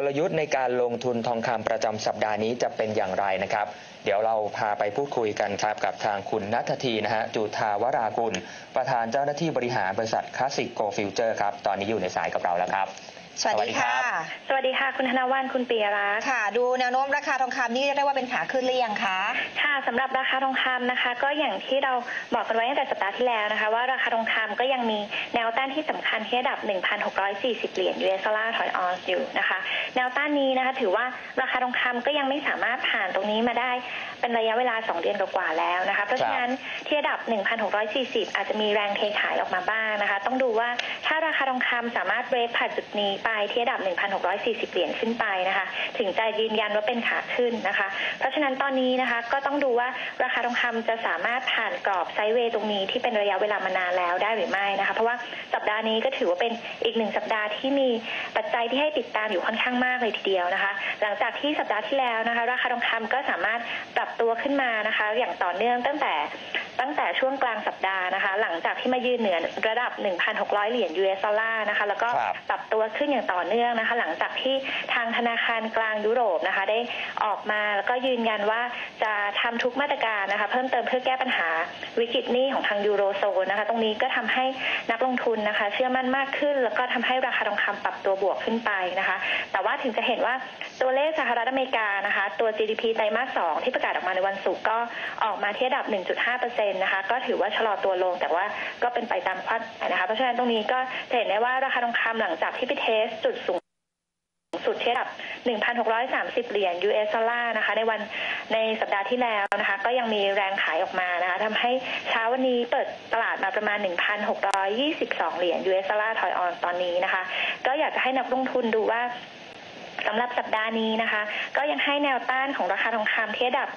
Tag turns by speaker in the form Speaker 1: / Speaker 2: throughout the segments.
Speaker 1: กลยุทธ์ในการลงทุนทองคำประจำสัปดาห์นี้จะเป็นอย่างไรนะครับ เดี๋ยวเราพาไปพูดคุยกันครับกับทางคุณนัททีนะฮะจุธาวรากุล ประธานเจ้าหน้าที่บริหารบริษัทคลาสสิกโกฟิวเจอร์ครับ ตอนนี้อยู่ในสายกับเราแล้วครับ
Speaker 2: สวัสดีค่ะ
Speaker 3: สวัสดีค่ะ คุณธนวันคุณปียรัตน์
Speaker 2: ค่ะ ดูแนวโน้มราคาทองคำนี่เรียกได้ว่าเป็นขาขึ้นหรือยังคะ
Speaker 3: ค่ะสำหรับราคาทองคำนะคะ ก็อย่างที่เราบอกกันไว้ตั้งแต่สัปดาห์ที่แล้วนะคะ ว่าราคาทองคำก็ยังมีแนวต้านที่สำคัญที่ระดับ 1,640 เหรียญ US ดอลลาร์ถอยออนซ์อยู่นะคะ แนวต้านนี้นะคะ ถือว่าราคาทองคำก็ยังไม่สามารถผ่านตรงนี้มาได้ เป็นระยะเวลา 2 เดือนกว่าๆแล้วนะคะ เพราะฉะนั้นที่ระดับ 1,640 อาจจะมีแรงเทขายออกมาบ้างนะคะ ต้องดูว่าถ้าราคาทองคำสามารถเบรกผ่านจุดนี้ไปที่ระดับ 1,640 เหรียญขึ้นไปนะคะ ถึงจะยืนยันว่าเป็นขาขึ้นนะคะ เพราะฉะนั้นตอนนี้นะคะก็ต้องดูว่าราคาทองคำจะสามารถผ่านกรอบไซด์เวย์ตรงนี้ที่เป็นระยะเวลามานานแล้วได้หรือไม่นะคะ เพราะว่าสัปดาห์นี้ก็ถือว่าเป็นอีกหนึ่งสัปดาห์ที่มีปัจจัยที่ให้ติดตามอยู่ค่อนข้างมากเลยทีเดียวนะคะ หลังจากที่สัปดาห์ที่แล้วนะคะ ราคาทองคำก็สามารถปรับตัวขึ้นมานะคะ อย่างต่อเนื่องตั้งแต่ ตั้งแต่ช่วงกลางสัปดาห์นะคะ หลังจากที่มายืนเหนือระดับ 1,600 เหรียญ US ดอลลาร์นะคะ แล้วก็
Speaker 1: ครับ
Speaker 3: ปรับตัวขึ้นอย่างต่อเนื่องนะคะ หลังจากที่ทางธนาคารกลางยุโรปนะคะ ได้ออกมาแล้วก็ยืนยันว่าจะทำทุกมาตรการนะคะ เพิ่มเติมเพื่อแก้ปัญหาวิกฤตหนี้ของทางยูโรโซนนะคะ ตรงนี้ก็ทำให้นักลงทุนนะคะ เชื่อมั่นมากขึ้น แล้วก็ทำให้ราคาทองคำปรับตัวบวกขึ้นไปนะคะ แต่ว่าถึงจะเห็นว่าตัวเลขสหรัฐอเมริกานะคะ ตัว GDP ไตรมาส2ที่ประกาศออกมาในวันศุกร์ก็ออกมาที่ระดับ 1.5%นนะคะ ก็ถือว่าชะลอตัวลง แต่ว่าก็เป็นไปตามคาดนะคะ เพราะฉะนั้นตรงนี้ก็จะเห็นได้ว่าราคาทองคำหลังจากที่ไปเทสจุดสูงสุดเที่ระดับ1,630 เหรียญ US ดอลลาร์นะคะ ในวันในสัปดาห์ที่แล้วนะคะ ก็ยังมีแรงขายออกมานะคะทำให้เช้าวันนี้เปิดตลาดมาประมาณ 1,622 เหรียญ US ดอลลาร์ถอยออนตอนนี้นะคะ ก็อยากจะให้นักลงทุนดูว่า สำหรับสัปดาห์นี้นะคะ ก็ยังให้แนวต้านของราคาทองคำที่ระดับ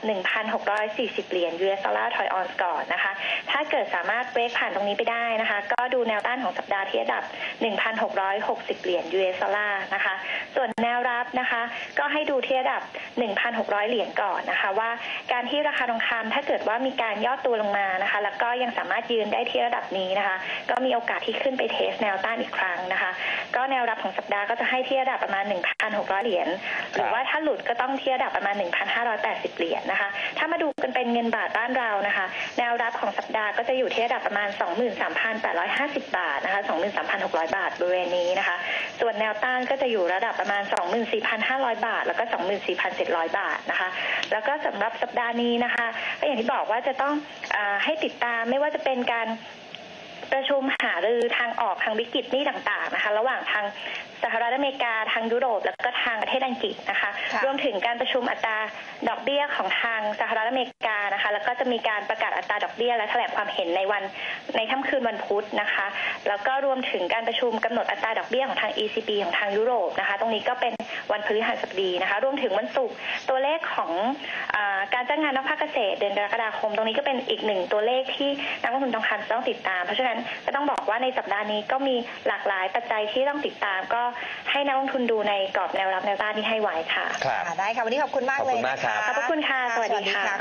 Speaker 3: 1,640 เหรียญ US ดอลลาร์ถอยออนก่อนนะคะ ถ้าเกิดสามารถเบรกผ่านตรงนี้ไปได้นะคะ ก็ดูแนวต้านของสัปดาห์ที่ระดับ 1,660 เหรียญ US ดอลลาร์นะคะ ส่วน นวรับนะคะ ก็ให้ดูที่ระดับ 1,600 เหรียญก่อนนะคะ ว่าการที่ราคาทองคำถ้าเกิดว่ามีการย่อตัวลงมานะคะ แล้วก็ยังสามารถยืนได้ที่ระดับนี้นะคะ ก็มีโอกาสที่ขึ้นไปเทสแนวต้านอีกครั้งนะคะ ก็แนวรับของสัปดาห์ก็จะให้ที่ระดับประมาณ 1,600 เหรียญหรือว่าถ้าหลุดก็ต้องที่ระดับประมาณ 1,580 เหรียญนะคะ ถ้ามาดูกันเป็นเงินบาทบ้านเรานะคะ แนวรับของสัปดาห์ก็จะอยู่ที่ระดับประมาณ 23,850 บาทนะคะ 23,600 บาทบริเวณนี้นะคะ ส่วนแนวต้านก็จะอยู่ระดับประมาณ24,500 บาท แล้วก็ 24,700 บาทนะคะ แล้วก็สำหรับสัปดาห์นี้นะคะก็อย่างที่บอกว่าจะต้องอให้ติดตามไม่ว่าจะเป็นการประชุมหารือทางออกทางวิกฤตนี้ต่างๆนะคะ ระหว่างทาง สหรัฐอเมริกาทางยุโรป แล้วก็ทางประเทศอังกฤษนะคะ
Speaker 2: ค่ะ
Speaker 3: รวมถึงการประชุมอัตราดอกเบี้ยของทางสหรัฐอเมริกานะคะ แล้วก็จะมีการประกาศอัตราดอกเบี้ยและแถลงความเห็นในวันในค่ำคืนวันพุธนะคะ แล้วก็รวมถึงการประชุมกำหนดอัตราดอกเบี้ยของทาง ECB ของทางยุโรปนะคะ ตรงนี้ก็เป็น วันพฤหัสบดีนะคะ รวมถึงวันศุกร์ตัวเลขของอาการจ้างงานนอกภาคเกษตรเดือนกรกฎาคม ตรงนี้ก็เป็นอีกหนึ่งตัวเลขที่นักลงทุนทองคำจะต้องติดตาม เพราะฉะนั้นก็ต้องบอกว่าในสัปดาห์นี้ก็มีหลากหลายปัจจัยที่ต้องติดตาม ก็ให้นักลงทุนดูในกรอบแนวรับแนวต้านที่ให้ไว้ค่ะ
Speaker 1: ครับ
Speaker 2: อ่าได้ค่ะ วันนี้ขอบคุณมาก
Speaker 1: ขอบ
Speaker 2: เลย
Speaker 1: คุณมาก
Speaker 2: นะ
Speaker 1: ครั
Speaker 2: คะ
Speaker 1: บ
Speaker 3: ขอบพระคุณค่ะ สวัสดีค่ะ
Speaker 2: สวัสดีค่ะ